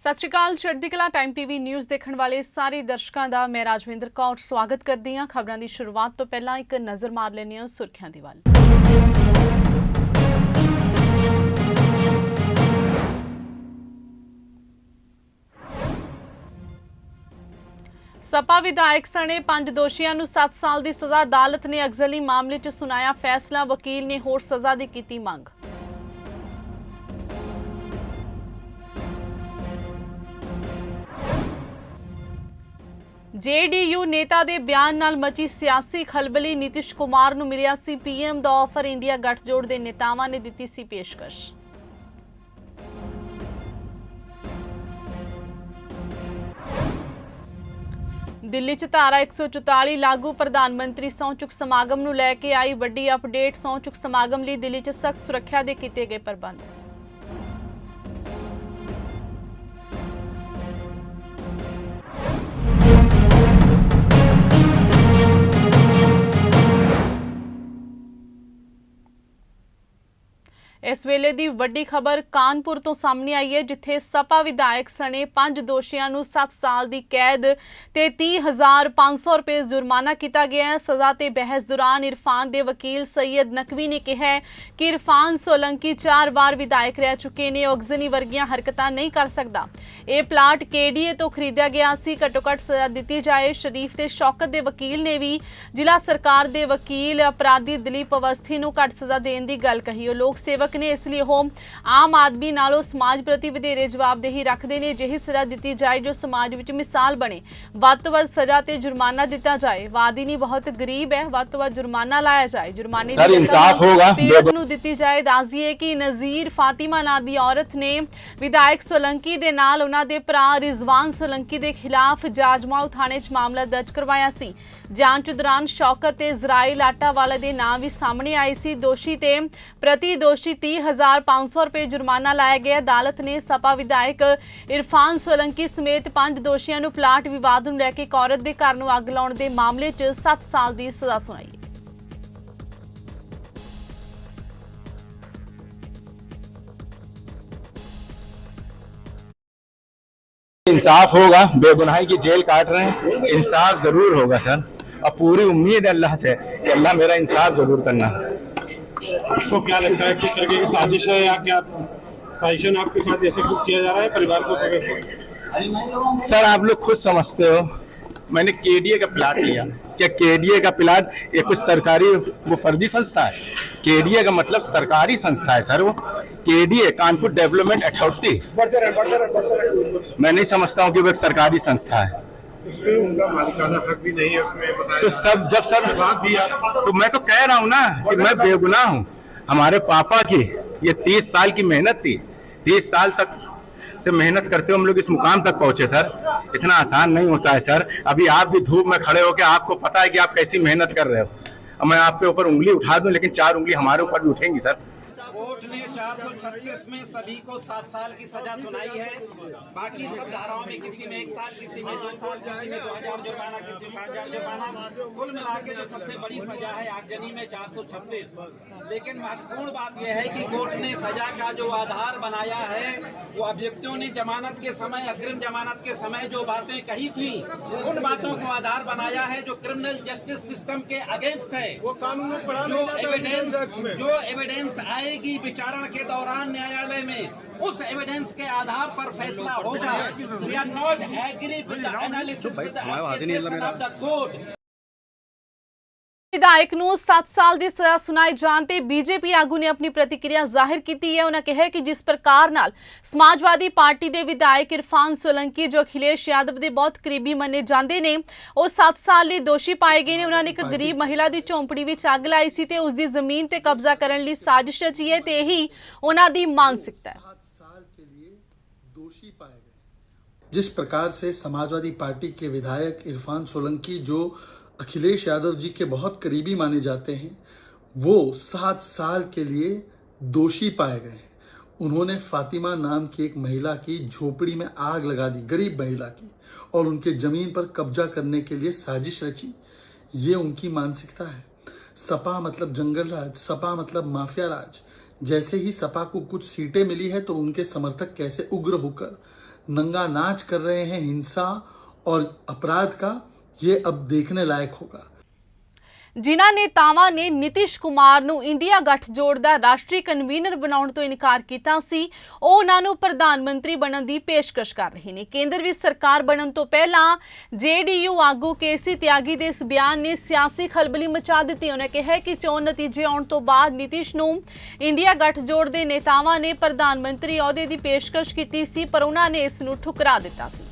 ਸਤਿ ਸ਼੍ਰੀ ਅਕਾਲ, ਚੜ੍ਹਦੀ ਕਲਾ ਟਾਈਮ ਟੀਵੀ ਨਿਊਜ਼ ਦੇਖਣ ਵਾਲੇ ਸਾਰੇ ਦਰਸ਼ਕਾਂ ਦਾ ਮੈਂ ਰਾਜਵਿੰਦਰ ਕੌਰ ਸਵਾਗਤ ਕਰਦੀ ਹਾਂ। ਖਬਰਾਂ ਦੀ ਸ਼ੁਰੂਆਤ ਤੋਂ ਪਹਿਲਾਂ ਇੱਕ ਨਜ਼ਰ ਮਾਰ ਲੈਂਦੇ ਹਾਂ ਸੁਰਖੀਆਂ ਦੀ ਵੱਲ। ਸਪਾ ਵਿਧਾਇਕ ਸਣੇ ਪੰਜ ਦੋਸ਼ੀਆਂ ਨੂੰ 7 ਸਾਲ ਦੀ ਸਜ਼ਾ, ਅਦਾਲਤ ਨੇ ਅਗਜ਼ਲੀ ਮਾਮਲੇ 'ਚ ਸੁਣਾਇਆ ਫੈਸਲਾ, ਵਕੀਲ ਨੇ ਹੋਰ ਸਜ਼ਾ ਦੀ ਕੀਤੀ ਮੰਗ। ਜੇਡੀਯੂ ਨੇਤਾ ਦੇ ਬਿਆਨ ਨਾਲ ਮਚੀ ਸਿਆਸੀ ਖਲਬਲੀ ਨਿਤਿਸ਼ ਕੁਮਾਰ ਨੂੰ ਮਿਲਿਆ ਸੀ ਪੀਐਮ ਦਾ ਆਫਰ, ਇੰਡੀਆ ਗੱਠਜੋੜ ਦੇ ਨੇਤਾਵਾਂ ਨੇ ਦਿੱਤੀ ਸੀ ਪੇਸ਼ਕਸ਼। ਦਿੱਲੀ 'ਚ ਧਾਰਾ 144 ਲਾਗੂ ਪ੍ਰਧਾਨ ਮੰਤਰੀ ਸਹੁੰ ਚੁੱਕ ਸਮਾਗਮ ਨੂੰ ਲੈ ਕੇ ਆਈ ਵੱਡੀ ਅਪਡੇਟ। ਸਹੁੰ ਚੁੱਕ ਸਮਾਗਮ ਲਈ ਦਿੱਲੀ 'ਚ ਸਖਤ ਸੁਰੱਖਿਆ ਦੇ ਕੀਤੇ ਗਏ ਪ੍ਰਬੰਧ। ਇਸ ਵੇਲੇ ਦੀ ਵੱਡੀ ਖਬਰ ਕਾਨਪੁਰ ਤੋਂ ਸਾਹਮਣੇ ਆਈ ਹੈ, ਜਿੱਥੇ ਸਪਾ ਵਿਧਾਇਕ ਸਣੇ ਪੰਜ ਦੋਸ਼ੀਆਂ ਨੂੰ 7 ਸਾਲ ਦੀ ਕੈਦ ਤੇ 30500 ਰੁਪਏ ਜੁਰਮਾਨਾ ਕੀਤਾ ਗਿਆ ਹੈ। ਸਜ਼ਾ ਤੇ ਬਹਿਸ ਦੌਰਾਨ ਇਰਫਾਨ ਦੇ ਵਕੀਲ ਸੈਯਦ ਨਕਵੀ ਨੇ ਕਿਹਾ ਕਿ ਇਰਫਾਨ ਸੋਲੰਕੀ ਚਾਰ ਵਾਰ ਵਿਧਾਇਕ ਰਹਿ ਚੁੱਕੇ ਨੇ ਆਕਜ਼ਨੀ ਵਰਗੀਆਂ ਹਰਕਤਾਂ ਨਹੀਂ ਕਰ ਸਕਦਾ। ਇਹ ਪਲਾਟ ਕੇਡੀਏ ਤੋਂ ਖਰੀਦਿਆ ਗਿਆ ਸੀ। ਘੱਟੋ ਘੱਟ ਸਜ਼ਾ ਦਿੱਤੀ ਜਾਏ। ਸ਼ਰੀਫ ਤੇ ਸ਼ੌਕਤ ਦੇ ਵਕੀਲ ਨੇ ਵੀ ਜ਼ਿਲ੍ਹਾ ਸਰਕਾਰ ਦੇ ਵਕੀਲ ਅਪਰਾਧੀ ਦਲੀਪ ਅਵਸਥੀ ਨੂੰ ਘੱਟ ਸਜ਼ਾ ਦੇਣ ਦੀ ਗੱਲ ਕਹੀ। ਉਹ ਲੋਕ ਸੇਵਕ ਨੇ ਇਸ ਲਈ ਉਹ ਆਮ ਆਦਮੀ ਨਾਲੋਂ ਸਮਾਜ ਪ੍ਰਤੀ ਵਧੇਰੇ ਜਵਾਬਦੇਹੀ ਰੱਖਦੇ ਨੇ। ਜਿਹੀ ਸਜ਼ਾ ਦਿੱਤੀ ਜਾਏ ਜੋ ਸਮਾਜ ਵਿੱਚ ਮਿਸਾਲ ਬਣੇ। ਵੱਧ ਤੋਂ ਵੱਧ ਸਜ਼ਾ ਤੇ ਜੁਰਮਾਨਾ ਦਿੱਤਾ ਜਾਏ। ਵਾਦੀ ਨਹੀਂ ਬਹੁਤ ਗਰੀਬ ਹੈ। ਵੱਧ ਤੋਂ ਵੱਧ ਜੁਰਮਾਨਾ ਲਾਇਆ ਜਾਏ। ਜੁਰਮਾਨੇ ਸਰ, ਇਨਸਾਫ ਹੋਗਾ। ਪੀੜਤ ਨੂੰ ਦਿੱਤੀ ਜਾਏ। ਦੱਸ ਦਈਏ ਕਿ ਨਜ਼ੀਰ ਫਾਤਿਮਾ ਨਾਂ ਦੀ ਔਰਤ ਨੇ ਵਿਧਾਇਕ ਸੋਲੰਕੀ ਦੇ ਨਾਲ ਉਹਨਾਂ ਦੇ ਭਰਾ ਰਿਜ਼ਵਾਨ ਸੋਲੰਕੀ ਦੇ ਖਿਲਾਫ ਜਾਜਮਾਉ ਥਾਣੇ 'ਚ ਮਾਮਲਾ ਦਰਜ ਕਰਵਾਇਆ ਸੀ। ਜਾਂਚ ਦੌਰਾਨ ਸ਼ੌਕਤ ਤੇ ਇਜ਼ਰਾਈਲ ਆਟਾਵਾਲਾ ਦੇ ਨਾਮ ਵੀ ਸਾਹਮਣੇ ਆਏ ਸੀ ਦੋਸ਼ੀ ਤੇ ਪ੍ਰਤੀ ਦੋਸ਼ੀ 30500 ਰੁਪਏ ਜੁਰਮਾਨਾ ਲਾਇਆ ਗਿਆ ਅਦਾਲਤ ਨੇ ਸਪਾ ਵਿਧਾਇਕ ਇਰਫਾਨ ਸੋਲੰਕੀ ਸਮੇਤ ਪੰਜ ਦੋਸ਼ੀਆਂ ਨੂੰ ਪਲਾਟ ਵਿਵਾਦ ਨੂੰ ਲੈ ਕੇ ਇੱਕ ਔਰਤ ਦੇ ਘਰ ਨੂੰ ਅੱਗ ਲਾਉਣ ਦੇ ਮਾਮਲੇ 'ਚ 7 ਸਾਲ ਦੀ ਸਜ਼ਾ ਸੁਣਾਈ ਹੈ इंसाफ होगा बेगुनाही की जेल काट रहे हैं इंसाफ जरूर होगा सर अब पूरी उम्मीद है अल्लाह से कि अल्लाह मेरा इंसाफ ज़रूर करना। आपको क्या लगता है किस तरीके की साजिश है या क्या साजिशन आपके साथ ऐसे कुछ किया जा रहा है परिवार को सर आप लोग खुद समझते हो। मैंने केडीए का प्लाट लिया। क्या केडीए का प्लाट ये कुछ सरकारी वो फर्जी संस्था है? केडीए का मतलब सरकारी संस्था है सर वो। KDA Kanpur development authority. मैं नहीं समझता हूँ कि वो एक सरकारी संस्था है। उसमें उनका मालिकाना हक भी नहीं है उसमें बताया तो सब जब सब बात आप तो मैं तो कह रहा हूँ ना कि मैं बेगुनाह हूँ। हमारे पापा की ये तीस साल की मेहनत थी। तीस साल तक से मेहनत करते हुए हम लोग इस मुकाम तक पहुँचे सर। इतना आसान नहीं होता है सर। अभी आप भी धूप में खड़े हो के आपको पता है कि आप कैसी मेहनत कर रहे हो। मैं आपके ऊपर उंगली उठा दूँ लेकिन चार उंगली हमारे ऊपर भी उठेंगी सर। ने 436 में सभी को सात साल की सजा सुनाई है। बाकी सब धाराओं में किसी में एक साल किसी में दो साल किसी में दो हज़ार जुर्माना किसी में पाँच हज़ार जुर्माना कुल मिला के जो सबसे बड़ी सजा है आगजनी में 436 लेकिन महत्वपूर्ण बात यह है कि कोर्ट ने सजा का जो आधार बनाया है वो अभियुक्तों ने जमानत के समय अग्रिम जमानत के समय जो बातें कही थी उन बातों को आधार बनाया है जो क्रिमिनल जस्टिस सिस्टम के अगेंस्ट है। वो कानून जो एविडेंस। जो एविडेंस आएगी विचारण के दौरान न्यायालय में उस एविडेंस के आधार पर फैसला होगा we are not agree with the analysis with the of the court ਵਿਧਾਇਕ ਨੂੰ 7 ਸਾਲ ਦੀ ਸਜ਼ਾ ਸੁਣਾਏ ਜਾਣ ਤੇ ਬੀਜੇਪੀ ਆਗੂ ਨੇ ਆਪਣੀ ਪ੍ਰਤੀਕਿਰਿਆ ਜ਼ਾਹਿਰ ਕੀਤੀ ਹੈ ਉਹਨਾਂ ਕਿਹਾ ਕਿ ਜਿਸ ਪ੍ਰਕਾਰ ਨਾਲ ਸਮਾਜਵਾਦੀ ਪਾਰਟੀ ਦੇ ਵਿਧਾਇਕ ਇਰਫਾਨ ਸੋਲੰਕੀ ਜੋ ਅਖਿਲੇਸ਼ ਯਾਦਵ ਦੇ ਬਹੁਤ ਕਰੀਬੀ ਮੰਨੇ ਜਾਂਦੇ ਨੇ ਉਹ 7 ਸਾਲ ਲਈ ਦੋਸ਼ੀ ਪਾਏ ਗਏ ਨੇ ਉਹਨਾਂ ਨੇ ਇੱਕ ਗਰੀਬ ਮਹਿਲਾ ਦੀ ਝੌਂਪੜੀ ਵਿੱਚ ਅੱਗ ਲਾਈ ਸੀ ਤੇ ਉਸ ਦੀ ਜ਼ਮੀਨ ਤੇ ਕਬਜ਼ਾ ਕਰਨ ਲਈ ਸਾਜ਼ਿਸ਼ ਰਚੀ ਹੈ ਤੇ ਇਹੀ ਉਹਨਾਂ ਦੀ ਮਾਨਸਿਕਤਾ ਹੈ सात साल के लिए दोषी पाए गए जिस प्रकार से समाजवादी पार्टी के विधायक इरफान सोलंकी जो अखिलेश यादव जी के बहुत करीबी माने जाते हैं। वो सात साल के लिए दोषी पाए गए हैं। उन्होंने फातिमा नाम की एक महिला की झोपड़ी में आग लगा दी, गरीब महिला की, और उनके ज़मीन पर कब्जा करने के लिए साजिश रची। ये उनकी मानसिकता है। सपा मतलब जंगल राज, सपा मतलब माफिया राज। जैसे ही सपा को कुछ सीटें मिली है तो उनके समर्थक कैसे उग्र होकर नंगा नाच कर रहे हैं हिंसा और अपराध का ये अब देखने लायक होगा ਜਿਨ੍ਹਾਂ ਨੇਤਾਵਾਂ ਨੇ ਨਿਤਿਸ਼ ਕੁਮਾਰ ਨੂੰ ਇੰਡੀਆ ਗੱਠਜੋੜ ਦਾ ਰਾਸ਼ਟਰੀ ਕਨਵੀਨਰ ਬਣਾਉਣ ਤੋਂ ਇਨਕਾਰ ਕੀਤਾ ਸੀ ਉਹ ਉਹਨਾਂ ਨੂੰ ਪ੍ਰਧਾਨ ਮੰਤਰੀ ਬਣਨ ਦੀ ਪੇਸ਼ਕਸ਼ ਕਰ ਰਹੇ ਨੇ ਕੇਂਦਰ ਵਿੱਚ ਸਰਕਾਰ ਬਣਨ ਤੋਂ ਪਹਿਲਾਂ ਜੇਡੀਯੂ ਆਗੂ ਕੇਸੀ ਤਿਆਗੀ ਦੇ ਇਸ ਬਿਆਨ ਨੇ ਸਿਆਸੀ ਖਲਬਲੀ ਮਚਾ ਦਿੱਤੀ ਉਹਨੇ ਕਿਹਾ ਕਿ ਚੋਣ ਨਤੀਜੇ ਆਉਣ ਤੋਂ ਬਾਅਦ ਨਿਤਿਸ਼ ਨੂੰ ਇੰਡੀਆ ਗੱਠਜੋੜ ਦੇ ਨੇਤਾਵਾਂ ਨੇ ਪ੍ਰਧਾਨ ਮੰਤਰੀ ਅਹੁਦੇ ਦੀ ਪੇਸ਼ਕਸ਼ ਕੀਤੀ ਸੀ ਪਰ ਉਹਨਾਂ ਨੇ ਇਸ ਨੂੰ ਠੁਕਰਾ ਦਿੱਤਾ ਸੀ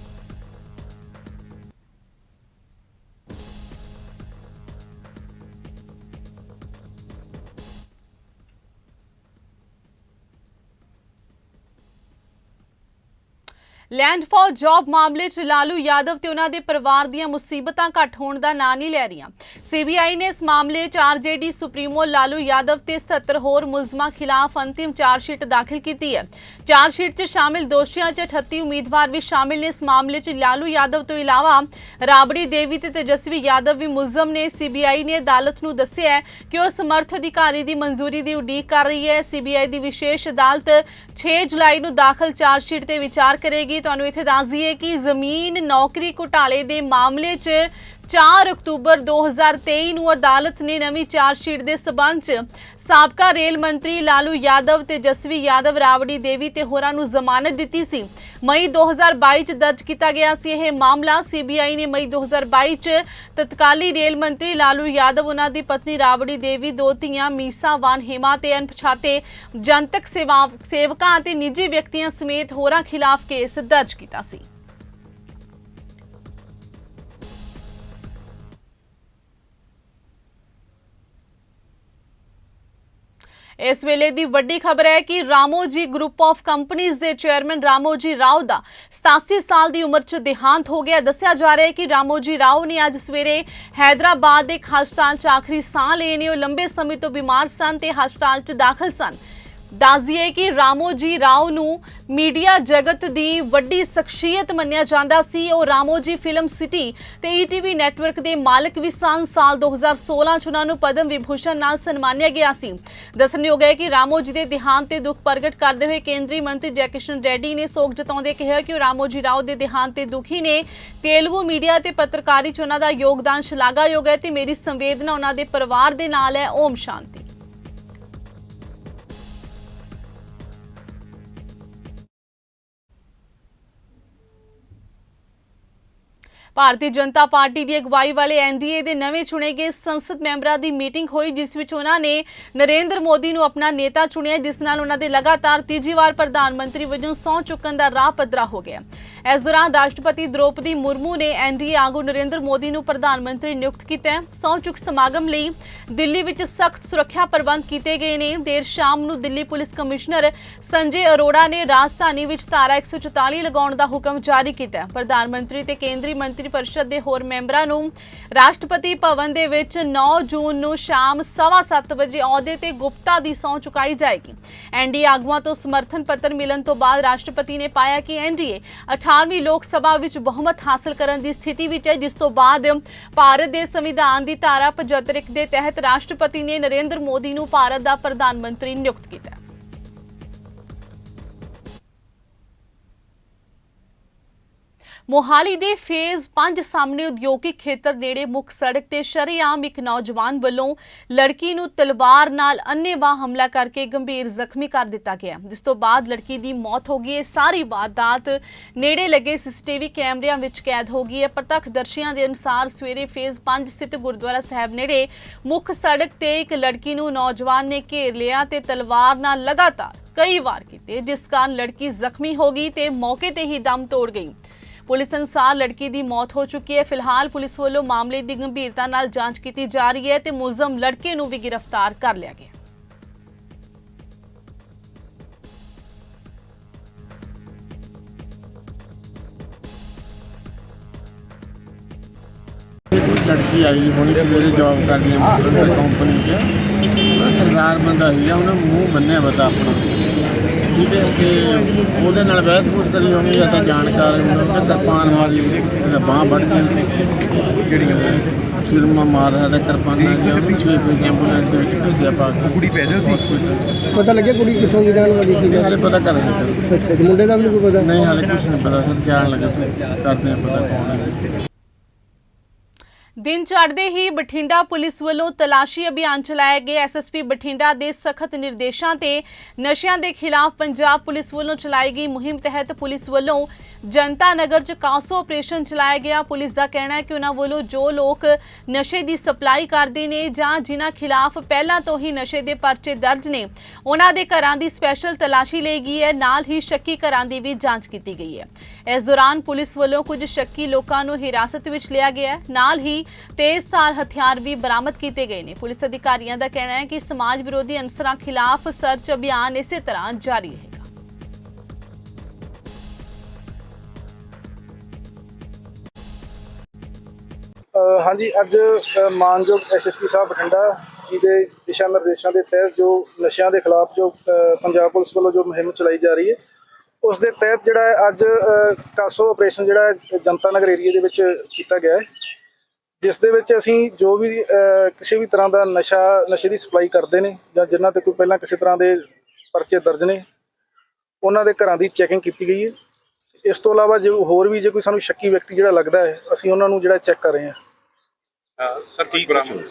ਲੈਂਡ ਫਾਰ ਜੌਬ ਮਾਮਲੇ 'ਚ ਲਾਲੂ ਯਾਦਵ ਤੇ ਉਹਨਾਂ ਦੇ ਪਰਿਵਾਰ ਦੀਆਂ ਮੁਸੀਬਤਾਂ ਘੱਟ ਹੋਣ ਦਾ ਨਾਂ ਨਹੀਂ ਲੈ ਰਹੀਆਂ। ਸੀਬੀਆਈ ਨੇ ਇਸ ਮਾਮਲੇ 'ਚ ਆਰਜੇਡੀ, ਸੁਪਰੀਮੋ, ਲਾਲੂ ਯਾਦਵ ਤੇ 77 ਹੋਰ ਮੁਲਜ਼ਮਾਂ ਖਿਲਾਫ ਅੰਤਿਮ ਚਾਰਜਸ਼ੀਟ ਦਾਖਲ ਕੀਤੀ ਹੈ। ਚਾਰਜਸ਼ੀਟ 'ਚ ਸ਼ਾਮਿਲ ਦੋਸ਼ੀਆਂ 'ਚ 38 ਉਮੀਦਵਾਰ ਵੀ ਸ਼ਾਮਿਲ ਨੇ। ਇਸ ਮਾਮਲੇ 'ਚ ਲਾਲੂ ਯਾਦਵ ਤੋਂ ਇਲਾਵਾ ਰਾਬੜੀ ਦੇਵੀ ਤੇ ਤੇਜਸਵੀ ਯਾਦਵ ਵੀ ਮੁਲਜ਼ਮ ਨੇ। ਸੀਬੀਆਈ ਨੇ ਅਦਾਲਤ ਨੂੰ ਦੱਸਿਆ ਹੈ ਕਿ ਉਹ ਸਮਰਥ ਅਧਿਕਾਰੀ ਦੀ ਮਨਜ਼ੂਰੀ ਦੀ ਉਡੀਕ ਕਰ ਰਹੀ ਹੈ। ਸੀਬੀਆਈ ਦੀ ਵਿਸ਼ੇਸ਼ ਅਦਾਲਤ 6 ਜੁਲਾਈ ਨੂੰ ਦਾਖਲ ਚਾਰਜਸ਼ੀਟ ਤੇ ਵਿਚਾਰ ਕਰੇਗੀ। ਤੁਹਾਨੂੰ ਇੱਥੇ ਦੱਸ ਦਈਏ ਕਿ ਜ਼ਮੀਨ ਨੌਕਰੀ ਘੁਟਾਲੇ ਦੇ ਮਾਮਲੇ 'ਚ 4 ਅਕਤੂਬਰ 2023 ਨੂੰ ਅਦਾਲਤ ਨੇ ਨਵੀਂ ਚਾਰਜਸ਼ੀਟ ਦੇ ਸਬੰਧ 'ਚ ਸਾਬਕਾ ਰੇਲ ਮੰਤਰੀ ਲਾਲੂ ਯਾਦਵ ਤੇ ਜਸਵੀ ਯਾਦਵ ਰਾਵੜੀ ਦੇਵੀ ਤੇ ਹੋਰਾਂ ਨੂੰ ਜ਼ਮਾਨਤ ਦਿੱਤੀ ਸੀ। ਮਈ 2022 ਚ ਦਰਜ ਕੀਤਾ ਗਿਆ ਸੀ ਇਹ ਮਾਮਲਾ। ਸੀਬੀਆਈ ਨੇ ਮਈ 2022 ਚ ਤਤਕਾਲੀ ਰੇਲ ਮੰਤਰੀ ਲਾਲੂ ਯਾਦਵ ਉਹਨਾਂ ਦੀ ਪਤਨੀ ਰਾਵੜੀ ਦੇਵੀ, ਦੋ ਧੀਆਂ ਮੀਸਾ, ਵਾਨ ਹੇਮਾ ਤੇ ਅਣਪਛਾਤੇ ਜਨਤਕ ਸੇਵਾ ਸੇਵਕਾਂ ਅਤੇ ਨਿੱਜੀ ਵਿਅਕਤੀਆਂ ਸਮੇਤ ਹੋਰਾਂ ਖਿਲਾਫ ਕੇਸ ਦਰਜ ਕੀਤਾ ਸੀ। ਇਸ ਵੇਲੇ ਦੀ ਵੱਡੀ ਖਬਰ ਹੈ ਕਿ ਰਾਮੋ ਜੀ ਗਰੁੱਪ ਆਫ ਕੰਪਨੀਆਂ ਦੇ ਚੇਅਰਮੈਨ ਰਾਮੋ ਜੀ ਰਾਓ ਦਾ 87 ਸਾਲ ਦੀ ਉਮਰ 'ਚ ਦੇਹਾਂਤ ਹੋ ਗਿਆ। ਦੱਸਿਆ ਜਾ ਰਿਹਾ ਹੈ ਕਿ ਰਾਮੋਜੀ ਰਾਓ ਨੇ ਅੱਜ ਸਵੇਰੇ ਹైదరాబాద్ ਦੇ ਹਸਪਤਾਲ 'ਚ ਆਖਰੀ ਸਾਹ ਲਏ ਨੇ। ਉਹ ਲੰਬੇ ਸਮੇਂ ਤੋਂ ਬਿਮਾਰ ਸਨ ਤੇ ਹਸਪਤਾਲ 'ਚ ਦਾਖਲ ਸਨ। ਦੱਸ ਦਈਏ ਕਿ ਰਾਮੋਜੀ ਰਾਓ ਨੂੰ ਮੀਡੀਆ ਜਗਤ ਦੀ ਵੱਡੀ ਸ਼ਖਸੀਅਤ ਮੰਨਿਆ ਜਾਂਦਾ ਸੀ। ਉਹ ਰਾਮੋਜੀ ਫਿਲਮ ਸਿਟੀ ਤੇ ਈਟੀਵੀ ਨੈਟਵਰਕ ਦੇ ਮਾਲਕ ਵੀ ਸਨ। ਸਾਲ 2016 ਚ ਉਹਨਾਂ ਨੂੰ ਪਦਮ ਵਿਭੂਸ਼ਣ ਨਾਲ ਸਨਮਾਨਿਆ ਗਿਆ ਸੀ। ਦੱਸਣਯੋਗ ਹੈ ਕਿ ਰਾਮੋਜੀ ਦੇ ਦੇਹਾਂਤ ਤੇ ਦੁੱਖ ਪ੍ਰਗਟ ਕਰਦੇ ਹੋਏ ਕੇਂਦਰੀ ਮੰਤਰੀ ਜੈਕਿਸ਼ਨ ਰੈਡੀ ਨੇ ਸੋਗ ਜਤਾਉਂਦੇ ਕਿਹਾ ਕਿ ਉਹ ਰਾਮੋਜੀ ਰਾਓ ਦੇ ਦੇਹਾਂਤ ਤੇ ਦੁਖੀ ਨੇ। ਤੇਲਗੂ ਮੀਡੀਆ ਤੇ ਪੱਤਰਕਾਰੀ ਚ ਉਹਨਾਂ ਦਾ ਯੋਗਦਾਨ ਸ਼ਲਾਘਾਯੋਗ ਹੈ ਤੇ ਮੇਰੀ ਸੰਵੇਦਨਾ ਉਹਨਾਂ ਦੇ ਪਰਿਵਾਰ ਦੇ ਨਾਲ ਹੈ। ਓਮ ਸ਼ਾਂਤੀ। ਭਾਰਤੀ ਜਨਤਾ ਪਾਰਟੀ ਦੀ ਅਗਵਾਈ ਵਾਲੇ ਐਨਡੀਏ ਦੇ ਨਵੇਂ ਚੁਣੇ ਗਏ ਸੰਸਦ ਮੈਂਬਰਾਂ ਦੀ ਮੀਟਿੰਗ ਹੋਈ, ਜਿਸ ਵਿੱਚ ਉਹਨਾਂ ਨੇ ਨਰਿੰਦਰ ਮੋਦੀ ਨੂੰ ਆਪਣਾ ਨੇਤਾ ਚੁਣਿਆ, ਜਿਸ ਨਾਲ ਉਹਨਾਂ ਦੇ ਲਗਾਤਾਰ ਤੀਜੀ ਵਾਰ ਪ੍ਰਧਾਨ ਮੰਤਰੀ ਵਜੋਂ ਸਹੁੰ ਚੁੱਕਣ ਦਾ ਰਾਹ ਪੱਧਰਾ ਹੋ ਗਿਆ। ਇਸ ਦੌਰਾਨ ਰਾਸ਼ਟਰਪਤੀ ਦ੍ਰੋਪਦੀ ਮੁਰਮੂ ਨੇ ਐਨਡੀਏ ਆਗੂ ਨਰਿੰਦਰ ਮੋਦੀ ਨੂੰ ਪ੍ਰਧਾਨ ਮੰਤਰੀ ਨਿਯੁਕਤ ਕੀਤਾ ਹੈ। ਸਹੁੰ ਚੁੱਕ ਸਮਾਗਮ ਲਈ ਦਿੱਲੀ ਵਿੱਚ ਸਖਤ ਸੁਰੱਖਿਆ ਪ੍ਰਬੰਧ ਕੀਤੇ ਗਏ ਨੇ। ਦੇਰ ਸ਼ਾਮ ਨੂੰ ਦਿੱਲੀ ਪੁਲਿਸ ਕਮਿਸ਼ਨਰ ਸੰਜੇ ਅਰੋੜਾ ਨੇ ਰਾਜਧਾਨੀ ਵਿੱਚ ਧਾਰਾ 144 ਲਗਾਉਣ ਦਾ ਹੁਕਮ ਜਾਰੀ ਕੀਤਾ ਹੈ। ਪ੍ਰਧਾਨ ਮੰਤਰੀ ਤੇ ਕੇਂਦਰੀ ਮੰਤਰੀ ਪਰਿਸ਼ਦ ਦੇ ਹੋਰ ਮੈਂਬਰਾਂ ਨੂੰ ਰਾਸ਼ਟਰਪਤੀ ਭਵਨ ਦੇ ਵਿੱਚ 9 ਜੂਨ ਨੂੰ ਸ਼ਾਮ 7:30 ਵਜੇ ਅਹੁਦੇ ਤੇ ਗੁਪਤਾ ਦੀ ਸਹੁੰ ਚੁਕਾਈ ਜਾਏਗੀ। ਐਨਡੀਏ ਆਗੂਆਂ ਤੋਂ ਸਮਰਥਨ ਪੱਤਰ ਮਿਲਣ ਤੋਂ ਬਾਅਦ ਰਾਸ਼ਟਰਪਤੀ ਨੇ ਪਾਇਆ ਕਿ ਐਨਡੀਏ 18ਵੀਂ ਲੋਕ ਸਭਾ ਵਿੱਚ ਬਹੁਮਤ ਹਾਸਲ ਕਰਨ ਦੀ ਸਥਿਤੀ ਵਿੱਚ ਹੈ, ਜਿਸ ਤੋਂ ਬਾਅਦ ਭਾਰਤ ਦੇ ਸੰਵਿਧਾਨ ਦੀ ਧਾਰਾ 75 ਦੇ ਤਹਿਤ ਰਾਸ਼ਟਰਪਤੀ ਨੇ ਨਰਿੰਦਰ ਮੋਦੀ ਨੂੰ ਭਾਰਤ ਦਾ ਪ੍ਰਧਾਨ ਮੰਤਰੀ ਨਿਯੁਕਤ ਕੀਤਾ ਮੋਹਾਲੀ ਦੇ ਫੇਜ਼ 5 ਸਾਹਮਣੇ ਉਦਯੋਗਿਕ ਖੇਤਰ ਨੇੜੇ ਮੁੱਖ ਸੜਕ ਤੇ ਸ਼ਰੇਆਮ ਇੱਕ ਨੌਜਵਾਨ ਵੱਲੋਂ ਲੜਕੀ ਨੂੰ ਤਲਵਾਰ ਨਾਲ ਅੰਨ੍ਹੇਵਾਹ ਹਮਲਾ ਕਰਕੇ ਗੰਭੀਰ ਜ਼ਖਮੀ ਕਰ ਦਿੱਤਾ ਗਿਆ। ਜਿਸ ਤੋਂ ਬਾਅਦ ਲੜਕੀ ਦੀ ਮੌਤ ਹੋ ਗਈ। ਇਹ ਸਾਰੀ ਵਾਰਦਾਤ ਨੇੜੇ ਲੱਗੇ ਸੀਸੀਟੀਵੀ ਕੈਮਰਿਆਂ ਵਿੱਚ ਕੈਦ ਹੋ ਗਈ ਹੈ। ਪ੍ਰਤੱਖਦਰਸ਼ੀਆਂ ਦੇ ਅਨੁਸਾਰ ਸਵੇਰੇ ਫੇਜ਼ 5 ਸਥਿਤ ਗੁਰਦੁਆਰਾ ਸਾਹਿਬ ਨੇੜੇ ਮੁੱਖ ਸੜਕ ਤੇ ਇੱਕ ਲੜਕੀ ਨੂੰ ਨੌਜਵਾਨ ਨੇ ਘੇਰ ਲਿਆ ਤੇ ਤਲਵਾਰ ਨਾਲ ਲਗਾਤਾਰ ਕਈ ਵਾਰ ਕੀਤੇ, ਜਿਸ ਕਾਰਨ ਲੜਕੀ ਜ਼ਖਮੀ ਹੋ ਗਈ ਤੇ ਮੌਕੇ ਤੇ ਹੀ ਦਮ ਤੋੜ ਗਈ। ਪੁਲਿਸ ਅਨੁਸਾਰ ਲੜਕੀ ਦੀ ਮੌਤ ਹੋ ਚੁੱਕੀ ਹੈ। ਫਿਲਹਾਲ ਪੁਲਿਸ ਵੱਲੋਂ ਮਾਮਲੇ ਦੀ ਗੰਭੀਰਤਾ ਨਾਲ ਜਾਂਚ ਕੀਤੀ ਜਾ ਰਹੀ ਹੈ ਤੇ ਮੁਲਜ਼ਮ ਲੜਕੇ ਨੂੰ ਵੀ ਗ੍ਰਿਫਤਾਰ ਕਰ ਲਿਆ ਗਿਆ। ਲੜਕੀ ਆਈ ਹੁਣੀ ਸਵੇਰੇ ਜੌਬ ਕਰਦੀ ਹੈ ਅੰਦਰ ਕੰਪਨੀ 'ਚ। ਉਹਦਾ ਸਰਦਾਰ ਬੰਦਾ ਸੀਗਾ, ਉਹਨੇ ਮੂੰਹ ਬੰਨਿਆ ਬਤਾ ਆਪਣਾ। ਠੀਕ ਹੈ ਤੇ ਉਹਦੇ ਨਾਲ ਬਹਿਸ ਬੂਸ ਕਰੀ ਹੋਣੀ ਜਾਂ ਤਾਂ ਜਾਣਕਾਰ ਹੋਣਾ ਤੇ ਕਿਰਪਾਨ ਮਾਰੀ ਤੇ ਬਾਹ ਵੱਢ ਕੇ ਜਿਹੜੀਆਂ ਫਿਲਮਾਂ ਮਾਰ ਰਿਹਾ ਤੇ ਕਿਰਪਾਨਾਂ ਜਿਹਾ ਉਹਨੂੰ ਛੇ ਪੇਜ ਐਂਬੂਲੈਂਸ ਦੇ ਵਿੱਚ ਭੇਜਿਆ ਪਾ ਕੇ। ਕੁੜੀ ਪੈ ਜਾਂਦੀ ਪਤਾ ਲੱਗਿਆ ਕੁੜੀ ਕਿੱਥੋਂ ਦੀ ਰਹਿਣ ਵਾਲੀ ਸੀ ਹਾਲੇ ਪਤਾ ਕਰਾਂਗੇ ਅੱਛਾ ਤੇ ਮੁੰਡੇ ਦਾ ਵੀ ਕੋਈ ਪਤਾ? ਨਹੀਂ ਹਾਲੇ ਕੁਝ ਨਹੀਂ ਪਤਾ ਸਰ ਜਾਣ ਲੱਗਾ। ਕਰਦੇ ਆ ਪਤਾ ਕੌਣ ਹੈ। ਦਿਨ ਚੜ੍ਹਦੇ ਹੀ ਬਠਿੰਡਾ ਪੁਲਿਸ ਵੱਲੋਂ ਤਲਾਸ਼ੀ ਅਭਿਆਨ ਚਲਾਇਆ ਗਿਆ। ਐਸਐਸਪੀ ਬਠਿੰਡਾ ਦੇ ਸਖਤ ਨਿਰਦੇਸ਼ਾਂ ਤੇ ਨਸ਼ਿਆਂ ਦੇ ਖਿਲਾਫ ਪੰਜਾਬ ਪੁਲਿਸ ਵੱਲੋਂ ਚਲਾਈ ਗਈ ਮੁਹਿੰਮ ਤਹਿਤ ਪੁਲਿਸ ਵੱਲੋਂ ਜਨਤਾ ਨਗਰ ਚ ਕਾਸੋ ਆਪਰੇਸ਼ਨ ਚਲਾਇਆ ਗਿਆ। ਪੁਲਿਸ ਦਾ ਕਹਿਣਾ ਹੈ ਕਿ ਉਹਨਾਂ ਵੱਲੋਂ ਜੋ ਲੋਕ ਨਸ਼ੇ ਦੀ ਸਪਲਾਈ ਕਰਦੇ ਨੇ ਜਾਂ ਜਿਨ੍ਹਾਂ ਖਿਲਾਫ ਪਹਿਲਾਂ ਤੋਂ ਹੀ ਨਸ਼ੇ ਦੇ ਪਰਚੇ ਦਰਜ ਨੇ, ਉਹਨਾਂ ਦੇ ਘਰਾਂ ਦੀ ਸਪੈਸ਼ਲ ਤਲਾਸ਼ੀ ਲਈ ਗਈ ਹੈ। ਨਾਲ ਹੀ ਸ਼ੱਕੀ ਘਰਾਂ ਦੀ ਵੀ ਜਾਂਚ ਕੀਤੀ ਗਈ ਹੈ। ਇਸ ਦੌਰਾਨ ਪੁਲਿਸ ਵੱਲੋਂ ਕੁਝ ਸ਼ੱਕੀ ਲੋਕਾਂ ਨੂੰ ਹਿਰਾਸਤ ਵਿੱਚ ਲਿਆ ਗਿਆ ਹੈ। ਨਾਲ ਹੀ ਤੇਜ਼ਧਾਰ ਹਥਿਆਰ ਵੀ ਬਰਾਮਦ ਕੀਤੇ ਗਏ ਨੇ। ਪੁਲਿਸ ਅਧਿਕਾਰੀਆਂ ਦਾ ਕਹਿਣਾ ਹੈ ਕਿ ਸਮਾਜ ਵਿਰੋਧੀ ਅਨਸਰਾਂ ਖਿਲਾਫ ਸਰਚ ਅਭਿਆਨ ਇਸੇ ਤਰ੍ਹਾਂ ਜਾਰੀ ਰਹੇਗਾ। ਹਾਂਜੀ ਅੱਜ ਅ, ਮਾਨਯੋਗ ਐਸਐਸਪੀ ਸਾਹਿਬ ਬਠਿੰਡਾ ਜੀ ਦੇ ਦਿਸ਼ਾ ਨਿਰਦੇਸ਼ਾਂ ਦੇ ਤਹਿਤ ਜੋ ਨਸ਼ਿਆਂ ਦੇ ਖਿਲਾਫ ਜੋ ਪੰਜਾਬ ਪੁਲਿਸ ਵੱਲੋਂ ਜੋ ਮੁਹਿੰਮ ਚਲਾਈ ਜਾ ਰਹੀ ਹੈ ਉਸ ਦੇ ਤਹਿਤ ਜਿਹੜਾ ਅੱਜ ਕਾਸੋ ਆਪਰੇਸ਼ਨ ਜਿਹੜਾ ਜਨਤਾ ਨਗਰ ਏਰੀਆ ਦੇ ਵਿੱਚ ਕੀਤਾ ਗਿਆ ਹੈ ਜਿਸ ਦੇ ਵਿੱਚ ਅਸੀਂ ਜੋ ਵੀ ਕਿਸੇ ਵੀ ਤਰ੍ਹਾਂ ਦਾ ਨਸ਼ਾ ਨਸ਼ੇ ਦੀ ਸਪਲਾਈ ਕਰਦੇ ਨੇ ਜਾਂ ਜਿਨ੍ਹਾਂ ਤੇ ਕੋਈ ਪਹਿਲਾਂ ਕਿਸੇ ਤਰ੍ਹਾਂ ਦੇ ਪਰਚੇ ਦਰਜ ਨੇ ਉਹਨਾਂ ਦੇ ਘਰਾਂ ਦੀ ਚੈਕਿੰਗ ਕੀਤੀ ਗਈ ਹੈ। ਇਸ ਤੋਂ ਇਲਾਵਾ ਜੇ ਹੋਰ ਵੀ ਜੇ ਕੋਈ ਸਾਨੂੰ ਸ਼ੱਕੀ ਵਿਅਕਤੀ ਜਿਹੜਾ ਲੱਗਦਾ ਹੈ ਅਸੀਂ ਉਹਨਾਂ ਨੂੰ ਜਿਹੜਾ ਚੈੱਕ ਕਰ ਰਹੇ ਹਾਂ। ਸਰ ਕੀ ਬਰਾਮਦ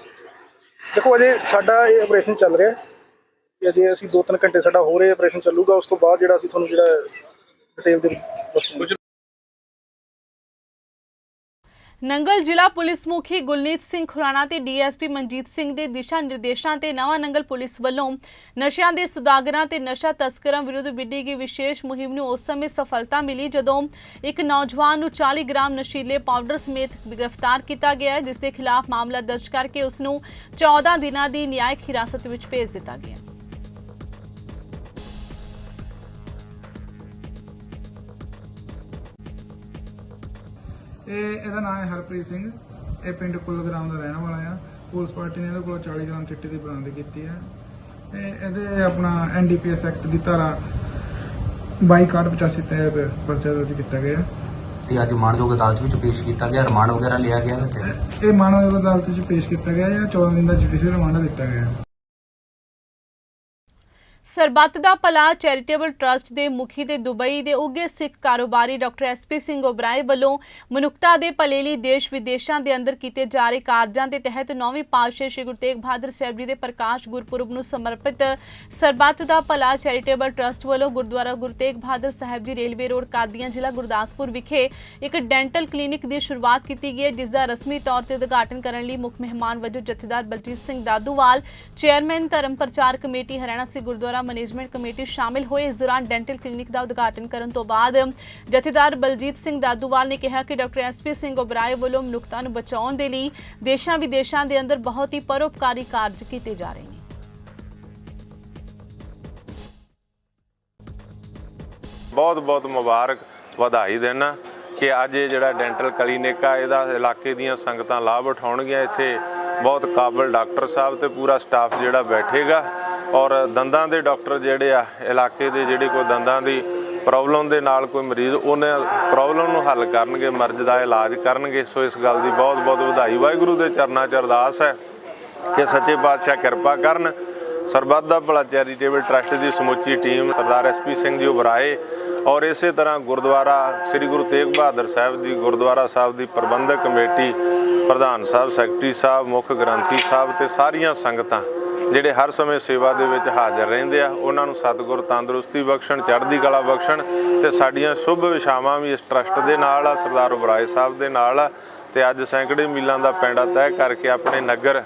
ਦੇਖੋ ਅਜੇ ਸਾਡਾ ਇਹ ਆਪਰੇਸ਼ਨ ਚੱਲ ਰਿਹਾ ਹੈ। ਅਜੇ ਅਸੀਂ 2-3 ਘੰਟੇ ਸਾਡਾ ਹੋ ਰਿਹਾ ਆਪਰੇਸ਼ਨ ਚੱਲੂਗਾ ਉਸ ਤੋਂ ਬਾਅਦ ਜਿਹੜਾ ਅਸੀਂ ਤੁਹਾਨੂੰ ਜਿਹੜਾ ਡਿਟੇਲ ਦੇ ਵਿੱਚ ਨੰਗਲ ਜ਼ਿਲ੍ਹਾ ਪੁਲਿਸ ਮੁਖੀ ਗੁਲਨੀਤ ਸਿੰਘ ਖੁਰਾਣਾ ਤੇ ਡੀਐਸਪੀ ਮਨਜੀਤ ਸਿੰਘ ਦੇ ਦਿਸ਼ਾ ਨਿਰਦੇਸ਼ਾਂ ਤੇ ਨਵਾਂ ਨੰਗਲ ਪੁਲਿਸ ਵੱਲੋਂ ਨਸ਼ਿਆਂ ਦੇ ਸੁਦਾਗਰਾਂ ਤੇ ਨਸ਼ਾ ਤਸਕਰਾਂ ਵਿਰੁੱਧ ਵਿੱਢੀ ਗਈ ਵਿਸ਼ੇਸ਼ ਮੁਹਿੰਮ ਨੂੰ ਉਸ ਸਮੇਂ ਸਫਲਤਾ ਮਿਲੀ ਜਦੋਂ ਇੱਕ ਨੌਜਵਾਨ ਨੂੰ 40 ਗ੍ਰਾਮ ਨਸ਼ੀਲੇ ਪਾਊਡਰ ਸਮੇਤ ਗ੍ਰਿਫਤਾਰ ਕੀਤਾ ਗਿਆ ਜਿਸ ਦੇ ਖਿਲਾਫ ਮਾਮਲਾ ਦਰਜ ਕਰਕੇ ਉਸ ਨੂੰ 14 ਦਿਨਾਂ ਦੀ ਨਿਆਇਕ ਹਿਰਾਸਤ ਵਿੱਚ ਭੇਜ ਦਿੱਤਾ ਗਿਆ ਇਹ ਇਹਦਾ ਨਾਮ ਹੈ ਹਰਪ੍ਰੀਤ ਸਿੰਘ। ਇਹ ਪਿੰਡ ਕੁੱਲਗ੍ਰਾਮ ਦਾ ਰਹਿਣ ਵਾਲਾ ਆ। ਪੁਲਿਸ ਪਾਰਟੀ ਨੇ ਇਹਦੇ ਕੋਲ 40 ਗ੍ਰਾਮ ਚਿੱਟੇ ਦੀ ਬਰਾਮਦ ਕੀਤੀ ਹੈ ਇਹ ਇਹਦੇ ਆਪਣਾ ਐਨਡੀਪੀਐਸ ਐਕਟ ਦੀ ਧਾਰਾ 2285 ਤਹਿਤ ਪਰਚਾ ਦਰਜ ਕੀਤਾ ਗਿਆ। ਤੇ ਅੱਜ ਮਾਣਯੋਗ ਅਦਾਲਤ ਵਿੱਚ ਪੇਸ਼ ਕੀਤਾ ਗਿਆ ਰਿਮਾਂਡ ਵਗੈਰਾ ਲਿਆ ਗਿਆ ਨਾ ਇਹ ਮਾਨਵ ਅਦਾਲਤ ਵਿੱਚ ਪੇਸ਼ ਕੀਤਾ ਗਿਆ ਜਾਂ 14 ਦਿਨ ਦਾ ਜੁਡੀਸ਼ੀਅਲ ਰਿਮਾਂਡ ਦਿੱਤਾ ਗਿਆ। ਸਰਬੱਤ ਦਾ ਭਲਾ ਚੈਰੀਟੇਬਲ ਟਰਸਟ ਦੇ ਮੁਖੀ ਤੇ ਦੁਬਈ ਦੇ ਉੱਘੇ ਸਿੱਖ ਕਾਰੋਬਾਰੀ ਡਾਕਟਰ ਐਸਪੀ ਸਿੰਘ ਓਬਰਾਏ ਵੱਲੋਂ ਮਨੁੱਖਤਾ ਦੇ ਭਲੇ ਲਈ ਦੇਸ਼ ਵਿਦੇਸ਼ਾਂ ਦੇ ਅੰਦਰ ਕੀਤੇ ਜਾ ਰਹੇ ਕਾਰਜਾਂ ਦੇ ਤਹਿਤ ਨੌਵੀਂ ਪਾਤਸ਼ਾਹ ਸ੍ਰੀ ਗੁਰੂ ਤੇਗ ਬਹਾਦਰ ਸਾਹਿਬ ਜੀ ਦੇ ਪ੍ਰਕਾਸ਼ ਗੁਰਪੁਰਬ ਨੂੰ ਸਮਰਪਿਤ ਸਰਬੱਤ ਦਾ ਭਲਾ ਚੈਰੀਟੇਬਲ ਟਰਸਟ ਵੱਲੋਂ ਗੁਰਦੁਆਰਾ ਗੁਰੂ ਤੇਗ ਬਹਾਦਰ ਸਾਹਿਬ ਜੀ ਰੇਲਵੇ ਰੋਡ ਕਾਦੀਆਂ ਜ਼ਿਲ੍ਹਾ ਗੁਰਦਾਸਪੁਰ ਵਿਖੇ ਇੱਕ ਡੈਂਟਲ ਕਲੀਨਿਕ ਦੀ ਸ਼ੁਰੂਆਤ ਕੀਤੀ ਗਈ ਹੈ, ਜਿਸ ਦਾ ਰਸਮੀ ਤੌਰ ਤੇ ਉਦਘਾਟਨ ਕਰਨ ਲਈ ਮੁੱਖ ਮਹਿਮਾਨ ਵਜੋਂ ਜਥੇਦਾਰ ਬਲਜੀਤ ਸਿੰਘ ਦਾਦੂਵਾਲ, ਚੇਅਰਮੈਨ ਧਰਮ ਪ੍ਰਚਾਰ committee Haryana Sikh Gurdwara management committee ਸ਼ਾਮਿਲ ਹੋਏ। ਇਸ ਦੌਰਾਨ ਡੈਂਟਲ ਕਲੀਨਿਕ ਦਾ ਉਦਘਾਟਨ ਕਰਨ ਤੋਂ ਬਾਅਦ ਜਥੇਦਾਰ ਬਲਜੀਤ ਸਿੰਘ ਦਾਦੂਵਾਲ ਨੇ ਕਿਹਾ ਕਿ ਡਾਕਟਰ ਐਸਪੀ ਸਿੰਘ ਓਬਰਾਏ ਵੱਲੋਂ ਮਨੁੱਖਤਾ ਨੂੰ ਬਚਾਉਣ ਦੇ ਲਈ ਦੇਸ਼ਾਂ ਵਿਦੇਸ਼ਾਂ ਦੇ ਅੰਦਰ ਬਹੁਤ ਹੀ ਪਰਉਪਕਾਰੀ ਕਾਰਜ ਕੀਤੇ ਜਾ ਰਹੇ ਨੇ। ਬਹੁਤ ਬਹੁਤ ਮੁਬਾਰਕ ਵਧਾਈ ਦੇਣਾ ਕਿ ਅੱਜ ਇਹ ਜਿਹੜਾ ਡੈਂਟਲ ਕਲੀਨਿਕ ਆ, ਇਹਦਾ ਇਲਾਕੇ ਦੀਆਂ ਸੰਗਤਾਂ ਲਾਭ ਉਠਾਉਣਗੀਆਂ। ਇੱਥੇ ਬਹੁਤ ਕਾਬਲ ਡਾਕਟਰ ਸਾਹਿਬ ਤੇ ਪੂਰਾ ਸਟਾਫ ਜਿਹੜਾ ਬੈਠੇਗਾ। ਔਰ ਦੰਦਾਂ ਦੇ ਡਾਕਟਰ ਜਿਹੜੇ ਆ, ਇਲਾਕੇ ਦੇ ਜਿਹੜੇ ਕੋਈ ਦੰਦਾਂ ਦੀ ਪ੍ਰੋਬਲਮ ਦੇ ਨਾਲ ਕੋਈ ਮਰੀਜ਼, ਉਹਨਾਂ ਪ੍ਰੋਬਲਮ ਨੂੰ ਹੱਲ ਕਰਨਗੇ, ਮਰਜ਼ ਦਾ ਇਲਾਜ ਕਰਨਗੇ। ਸੋ ਇਸ ਗੱਲ ਦੀ ਬਹੁਤ ਬਹੁਤ ਵਧਾਈ। ਵਾਹਿਗੁਰੂ ਦੇ ਚਰਨਾਂ 'ਚ ਅਰਦਾਸ ਹੈ ਕਿ ਸੱਚੇ ਪਾਤਸ਼ਾਹ ਕਿਰਪਾ ਕਰਨ। ਸਰਬੱਤ ਦਾ ਭਲਾ ਚੈਰੀਟੇਬਲ ਟਰਸਟ ਦੀ ਸਮੁੱਚੀ ਟੀਮ ਸਰਦਾਰ ਐਸਪੀ ਸਿੰਘ ਜੀ ਉਬਰਾਏ ਔਰ ਇਸੇ ਤਰ੍ਹਾਂ ਗੁਰਦੁਆਰਾ ਸ੍ਰੀ ਗੁਰੂ ਤੇਗ ਬਹਾਦਰ ਸਾਹਿਬ ਦੀ, ਗੁਰਦੁਆਰਾ ਸਾਹਿਬ ਦੀ ਪ੍ਰਬੰਧਕ ਕਮੇਟੀ, ਪ੍ਰਧਾਨ ਸਾਹਿਬ, ਸੈਕਟਰੀ ਸਾਹਿਬ, ਮੁੱਖ ਗ੍ਰੰਥੀ ਸਾਹਿਬ ਤੇ ਸਾਰੀਆਂ ਸੰਗਤਾਂ ਜਿਹੜੇ ਹਰ ਸਮੇਂ ਸੇਵਾ ਦੇ ਵਿੱਚ ਹਾਜ਼ਰ ਰਹਿੰਦੇ ਆ, ਉਹਨਾਂ ਨੂੰ ਸਤਿਗੁਰ ਤੰਦਰੁਸਤੀ ਬਖਸ਼ਣ, ਚੜ੍ਹਦੀ ਕਲਾ ਬਖਸ਼ਣ ਤੇ ਸਾਡੀਆਂ ਸ਼ੁਭ ਵਿਸ਼ਾਵਾਂ ਵੀ ਇਸ ਟਰਸਟ ਦੇ ਨਾਲ ਆ, ਸਰਦਾਰ ਉਬਰਾਏ ਸਾਹਿਬ ਦੇ ਨਾਲ ਆ। ਤੇ ਅੱਜ ਸੈਂਕੜੇ ਮੀਲਾਂ ਦਾ ਪੈਂਡਾ ਤੈਅ ਕਰਕੇ ਆਪਣੇ ਨਗਰ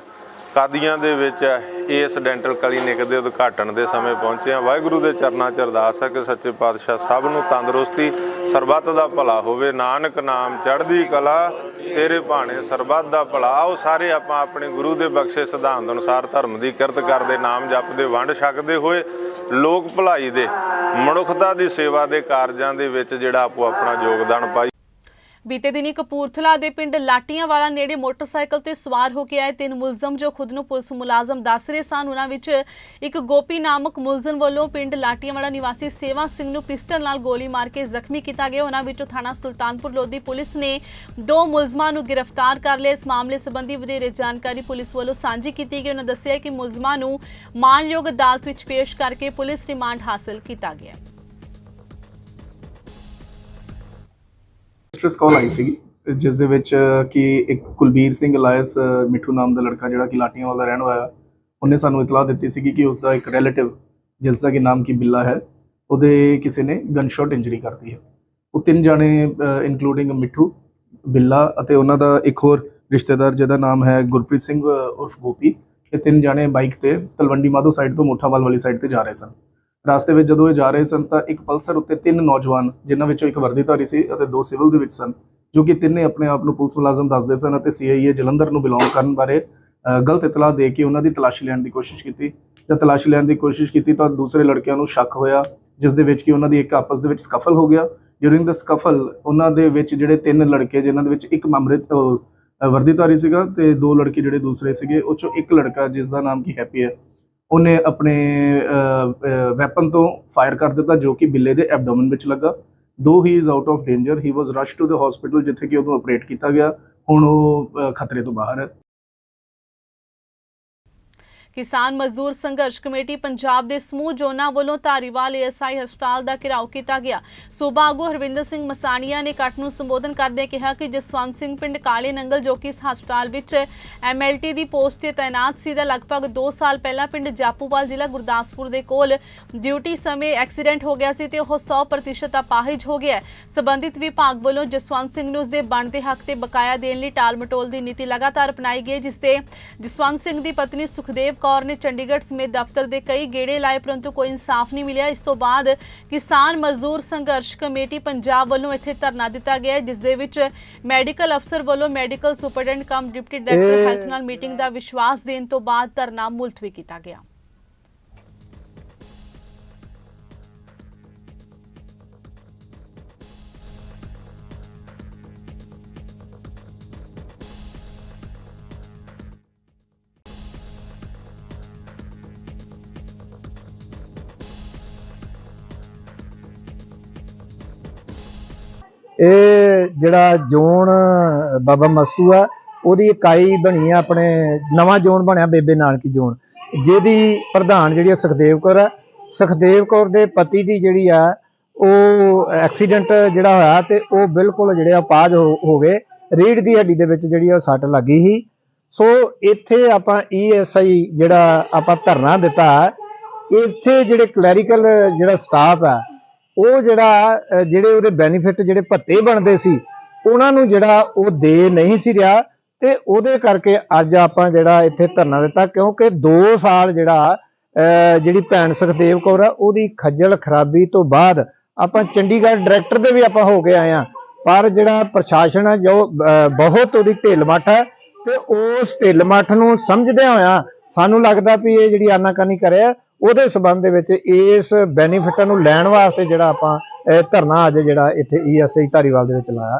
ਕਾਦੀਆਂ ਦੇ ਵਿੱਚ ਇਸ ਡੈਂਟਲ ਕਲੀਨਿਕ ਦੇ ਉਦਘਾਟਨ ਦੇ ਸਮੇਂ ਪਹੁੰਚੇ ਆ। ਵਾਹਿਗੁਰੂ ਦੇ ਚਰਨਾਂ 'ਚ ਅਰਦਾਸ ਹੈ ਕਿ ਸੱਚੇ ਪਾਤਸ਼ਾਹ ਸਭ ਨੂੰ ਤੰਦਰੁਸਤੀ ਸਰਬੱਤ ਦਾ ਭਲਾ ਹੋਵੇ, ਨਾਨਕ ਨਾਮ ਚੜ੍ਹਦੀ ਕਲਾ, ਤੇਰੇ ਭਾਣੇ ਸਰਬੱਤ ਦਾ ਭਲਾ। ਆਓ ਸਾਰੇ ਆਪਾਂ ਆਪਣੇ ਗੁਰੂ ਦੇ ਬਖਸ਼ੇ ਸਿਧਾਂਤ ਅਨੁਸਾਰ ਧਰਮ ਦੀ ਕਿਰਤ ਕਰਦੇ, ਨਾਮ ਜਪਦੇ ਵੰਡ ਛਕਦੇ ਹੋਏ ਲੋਕ ਭਲਾਈ ਦੇ, ਮਨੁੱਖਤਾ ਦੀ ਸੇਵਾ ਦੇ ਕਾਰਜਾਂ ਦੇ ਵਿੱਚ ਜਿਹੜਾ ਆਪੋ ਆਪਣਾ ਯੋਗਦਾਨ ਪਾਈ ਬੀਤੇ ਦਿਨੀ ਕਪੂਰਥਲਾ ਦੇ ਪਿੰਡ ਲਾਟੀਆਂਵਾਲਾ ਨੇੜੇ ਮੋਟਰਸਾਈਕਲ ਤੇ ਸਵਾਰ ਹੋ ਕੇ ਆਏ ਤਿੰਨ ਮੁਲਜ਼ਮ ਜੋ ਖੁਦ ਨੂੰ ਪੁਲਿਸ ਮੁਲਾਜ਼ਮ ਦੱਸ ਰਹੇ ਸਨ। ਉਹਨਾਂ ਵਿੱਚ ਇੱਕ ਗੋਪੀ ਨਾਮਕ ਮੁਲਜ਼ਮ ਵੱਲੋਂ ਪਿੰਡ ਲਾਟੀਆਂਵਾਲਾ ਨਿਵਾਸੀ ਸੇਵਾ ਸਿੰਘ ਨੂੰ ਪਿਸਟਲ ਨਾਲ ਗੋਲੀ ਮਾਰ ਕੇ ਜ਼ਖਮੀ ਕੀਤਾ ਗਿਆ। ਉਹਨਾਂ ਵਿੱਚੋਂ ਥਾਣਾ ਸੁਲਤਾਨਪੁਰ ਲੋਧੀ ਪੁਲਿਸ ਨੇ ਦੋ ਮੁਲਜ਼ਮਾਂ ਨੂੰ ਗ੍ਰਿਫਤਾਰ ਕਰ ਲਿਆ। ਇਸ ਮਾਮਲੇ ਸੰਬੰਧੀ ਵਧੇਰੇ ਜਾਣਕਾਰੀ ਪੁਲਿਸ ਵੱਲੋਂ ਸਾਂਝੀ ਕੀਤੀ ਗਈ। ਉਹਨਾਂ ਦੱਸਿਆ ਕਿ ਮੁਲਜ਼ਮਾਂ ਨੂੰ ਮਾਨਯੋਗ ਅਦਾਲਤ ਵਿੱਚ ਪੇਸ਼ ਕਰਕੇ ਪੁਲਿਸ ਰਿਮਾਂਡ ਹਾਸਲ ਕੀਤਾ ਗਿਆ। ਸਟ੍ਰੈਸ ਕਾਲ ਆਈ ਸੀ ਜਿਸ ਦੇ ਵਿੱਚ ਕਿ ਇੱਕ ਕੁਲਬੀਰ ਸਿੰਘ ਅਲਾਇਸ ਮਿੱਠੂ ਨਾਮ ਦਾ ਲੜਕਾ ਜਿਹੜਾ ਕਿ ਲਾਟੀਆਂ ਵਾਲਾ ਰਹਿਣ ਵਾਲਾ, ਉਹਨੇ ਸਾਨੂੰ ਇਤਲਾਹ ਦਿੱਤੀ ਸੀ ਕਿ ਉਸ ਦਾ ਇੱਕ ਰਿਲੇਟਿਵ ਜਿਸ ਦਾ ਕਿ ਨਾਮ ਕੀ ਬਿੱਲਾ ਹੈ, ਉਹਦੇ ਕਿਸੇ ਨੇ ਗਨ ਸ਼ਾਟ ਇੰਜਰੀ ਕਰਤੀ ਹੈ। ਉਹ ਤਿੰਨ ਜਾਣੇ ਇਨਕਲੂਡਿੰਗ ਮਿੱਠੂ, ਬਿੱਲਾ ਅਤੇ ਉਹਨਾਂ ਦਾ ਇੱਕ ਹੋਰ ਰਿਸ਼ਤੇਦਾਰ ਜਿਹਦਾ ਨਾਮ ਹੈ ਗੁਰਪ੍ਰੀਤ ਸਿੰਘ ਉਰਫ ਗੋਪੀ, ਇਹ ਤਿੰਨ ਜਾਣੇ ਬਾਈਕ ਤੇ ਤਲਵੰਡੀ ਮਾਧੋ ਸਾਈਡ ਤੋਂ ਮੋਠਾਵਾਲ ਵਾਲੀ ਸਾਈਡ ਤੇ ਜਾ ਰਹੇ ਸਨ। ਰਾਸਤੇ ਵਿੱਚ ਜਦੋਂ ਇਹ ਜਾ ਰਹੇ ਸਨ ਤਾਂ ਇੱਕ ਪਲਸਰ ਉੱਤੇ ਤਿੰਨ ਨੌਜਵਾਨ, ਜਿਨ੍ਹਾਂ ਵਿੱਚੋਂ ਇੱਕ ਵਰਦੀਧਾਰੀ ਸੀ ਅਤੇ ਦੋ ਸਿਵਲ ਦੇ ਵਿੱਚ ਸਨ, ਜੋ ਕਿ ਤਿੰਨੇ ਆਪਣੇ ਆਪ ਨੂੰ ਪੁਲਿਸ ਮੁਲਾਜ਼ਮ ਦੱਸਦੇ ਸਨ ਅਤੇ ਸੀਆਈਏ ਜਲੰਧਰ ਨੂੰ ਬਿਲੋਂਗ ਕਰਨ ਬਾਰੇ ਗਲਤ ਇਤਲਾਹ ਦੇ ਕੇ ਉਹਨਾਂ ਦੀ ਤਲਾਸ਼ੀ ਲੈਣ ਦੀ ਕੋਸ਼ਿਸ਼ ਕੀਤੀ। ਜਦ ਤਲਾਸ਼ੀ ਲੈਣ ਦੀ ਕੋਸ਼ਿਸ਼ ਕੀਤੀ ਤਾਂ ਦੂਸਰੇ ਲੜਕਿਆਂ ਨੂੰ ਸ਼ੱਕ ਹੋਇਆ, ਜਿਸ ਦੇ ਵਿੱਚ ਕਿ ਉਹਨਾਂ ਦੀ ਇੱਕ ਆਪਸ ਦੇ ਵਿੱਚ ਸਕਫਲ ਹੋ ਗਿਆ। ਡਿਊਰਿੰਗ ਦ ਸਕਫਲ ਉਹਨਾਂ ਦੇ ਵਿੱਚ ਜਿਹੜੇ ਤਿੰਨ ਲੜਕੇ, ਜਿਨ੍ਹਾਂ ਦੇ ਵਿੱਚ ਇੱਕ ਮਾਮਰਿਤ ਵਰਦੀਧਾਰੀ ਸੀਗਾ ਤੇ ਦੋ ਲੜਕੇ ਜਿਹੜੇ ਦੂਸਰੇ ਸੀਗੇ, ਉਹ ਚੋਂ ਇੱਕ ਲੜਕਾ, ਜਿਸ ਦਾ ਨਾਮ ਕੀ ਹੈਪੀ ਹੈ ਉਹਨੇ ਆਪਣੇ ਵੈਪਨ ਤੋਂ ਫਾਇਰ ਕਰ ਦਿੱਤਾ, ਜੋ ਕਿ ਬਿੱਲੇ ਦੇ ਐਬਡੋਮਨ ਵਿੱਚ ਲੱਗਾ। ਦੋ he is out of danger he was rush to the hospital ਜਿੱਥੇ ਕਿ ਉਹਨੂੰ ਆਪਰੇਟ ਕੀਤਾ ਗਿਆ। ਹੁਣ ਉਹ ਖਤਰੇ ਤੋਂ ਬਾਹਰ ਹੈ। ਕਿਸਾਨ ਮਜ਼ਦੂਰ ਸੰਘਰਸ਼ ਕਮੇਟੀ ਪੰਜਾਬ ਦੇ ਸਮੂਹ ਜੋਨਾਂ ਵੱਲੋਂ ਧਾਰੀਵਾਲ ਏਐਸਆਈ ਹਸਪਤਾਲ ਦਾ ਘਿਰਾਓ ਕੀਤਾ ਗਿਆ ਸੂਬਾ ਆਗੂ ਹਰਵਿੰਦਰ ਸਿੰਘ ਮਸਾਨੀਆ ਨੇ ਇਕੱਠ ਨੂੰ ਸੰਬੋਧਨ ਕਰਦਿਆਂ ਕਿਹਾ ਕਿ ਜਸਵੰਤ ਸਿੰਘ ਪਿੰਡ ਕਾਲੇ ਨੰਗਲ, ਜੋ ਕਿ ਇਸ ਹਸਪਤਾਲ ਵਿੱਚ ਐਮਐਲਟੀ ਦੀ ਪੋਸਟ ਤੇ ਤਾਇਨਾਤ ਸੀ, ਦਾ ਲਗਭਗ 2 ਸਾਲ ਪਹਿਲਾਂ ਪਿੰਡ ਜਾਪੂਵਾਲ ਜ਼ਿਲ੍ਹਾ ਗੁਰਦਾਸਪੁਰ ਦੇ ਕੋਲ ਡਿਊਟੀ ਸਮੇਂ ਐਕਸੀਡੈਂਟ ਹੋ ਗਿਆ ਸੀ ਤੇ ਉਹ 100% ਅਪਾਹਿਜ ਹੋ ਗਿਆ ਹੈ। ਸੰਬੰਧਿਤ ਵਿਭਾਗ ਵੱਲੋਂ ਜਸਵੰਤ ਸਿੰਘ ਨੂੰ ਉਸਦੇ ਬਣਦੇ ਹੱਕ ਤੇ ਬਕਾਇਆ ਦੇਣ ਲਈ ਟਾਲ ਮਟੋਲ ਦੀ ਨੀਤੀ ਲਗਾਤਾਰ ਅਪਣਾਈ ਗਈ, ਜਿਸ ਤੇ ਜਸਵੰਤ ਸਿੰਘ ਦੀ ਪਤਨੀ ਸੁਖਦੇਵ ਕੌਰ ਨੇ ਚੰਡੀਗੜ੍ਹ ਸਮੇਤ ਦਫ਼ਤਰ ਦੇ ਕਈ ਗੇੜੇ ਲਾਏ ਪਰੰਤੂ ਕੋਈ ਇਨਸਾਫ ਨਹੀਂ ਮਿਲਿਆ। ਇਸ ਤੋਂ ਬਾਅਦ ਕਿਸਾਨ ਮਜ਼ਦੂਰ ਸੰਘਰਸ਼ ਕਮੇਟੀ ਪੰਜਾਬ ਵੱਲੋਂ ਇੱਥੇ ਧਰਨਾ ਦਿੱਤਾ ਗਿਆ ਜਿਸ ਦੇ ਵਿੱਚ ਮੈਡੀਕਲ ਅਫਸਰ ਵੱਲੋਂ medical superintendent cum deputy director health ਨਾਲ ਮੀਟਿੰਗ ਦਾ ਵਿਸ਼ਵਾਸ ਦੇਣ ਤੋਂ ਬਾਅਦ ਧਰਨਾ ਮੁਲਤਵੀ ਕੀਤਾ ਗਿਆ। ਜਿਹੜਾ ਜ਼ੋਨ ਬਾਬਾ ਮਸਤੂ ਆ, ਉਹਦੀ ਇਕਾਈ ਬਣੀ ਆ ਆਪਣੇ, ਨਵਾਂ ਜ਼ੋਨ ਬਣਿਆ ਬੇਬੇ ਨਾਨਕੀ ਜ਼ੋਨ। ਜਿਹਦੀ ਪ੍ਰਧਾਨ ਜਿਹੜੀ ਆ ਸੁਖਦੇਵ ਕੌਰ ਆ। ਸੁਖਦੇਵ ਕੌਰ ਦੇ ਪਤੀ ਦੀ ਜਿਹੜੀ ਆ, ਉਹ ਐਕਸੀਡੈਂਟ ਜਿਹੜਾ ਹੋਇਆ ਤੇ ਉਹ ਬਿਲਕੁਲ ਜਿਹੜੇ ਅਪਾਜ ਹੋ ਹੋ ਗਏ। ਰੀੜ ਦੀ ਹੱਡੀ ਦੇ ਵਿੱਚ ਜਿਹੜੀ ਆ ਉਹ ਸੱਟ ਲੱਗੀ ਸੀ। ਸੋ ਇੱਥੇ ਆਪਾਂ ਈਐਸਆਈ ਜਿਹੜਾ ਆਪਾਂ ਧਰਨਾ ਦਿੱਤਾ, ਇੱਥੇ ਜਿਹੜੇ ਕਲੈਰੀਕਲ ਜਿਹੜਾ ਸਟਾਫ ਆ, ਉਹ ਜਿਹੜਾ ਜਿਹੜੇ ਉਹਦੇ ਬੈਨੀਫਿਟ ਜਿਹੜੇ ਭੱਤੇ ਬਣਦੇ ਸੀ ਉਹਨਾਂ ਨੂੰ ਜਿਹੜਾ ਉਹ ਦੇ ਨਹੀਂ ਸੀ ਰਿਹਾ ਤੇ ਉਹਦੇ ਕਰਕੇ ਅੱਜ ਆਪਾਂ ਜਿਹੜਾ ਇੱਥੇ ਧਰਨਾ ਦਿੱਤਾ, ਕਿਉਂਕਿ 2 ਸਾਲ ਜਿਹੜਾ, ਅਹ, ਜਿਹੜੀ ਭੈਣ ਸੁਖਦੇਵ ਕੌਰ ਆ, ਉਹਦੀ ਖੱਜਲ ਖਰਾਬੀ ਤੋਂ ਬਾਅਦ ਆਪਾਂ ਚੰਡੀਗੜ੍ਹ ਡਾਇਰੈਕਟਰ ਦੇ ਵੀ ਆਪਾਂ ਹੋ ਕੇ ਆਏ ਆ ਪਰ ਜਿਹੜਾ ਪ੍ਰਸ਼ਾਸਨ ਆ, ਜੋ ਬਹੁਤ ਉਹਦੀ ਢਿੱਲ ਮੱਠ ਹੈ ਤੇ ਉਸ ਢਿੱਲ ਮੱਠ ਨੂੰ ਸਮਝਦਿਆਂ ਹੋਇਆ ਸਾਨੂੰ ਲੱਗਦਾ ਵੀ ਇਹ ਜਿਹੜੀ ਆਨਾਕਾਨੀ ਕਰਿਆ, ਉਹਦੇ ਸਬੰਧ ਦੇ ਵਿੱਚ ਇਸ ਬੈਨੀਫਿਟਾਂ ਨੂੰ ਲੈਣ ਵਾਸਤੇ ਜਿਹੜਾ ਆਪਾਂ ਧਰਨਾ ਅੱਜ ਜਿਹੜਾ ਇੱਥੇ ਈਐਸਆਈ ਧਾਰੀਵਾਲ ਦੇ ਵਿੱਚ ਲਾਇਆ।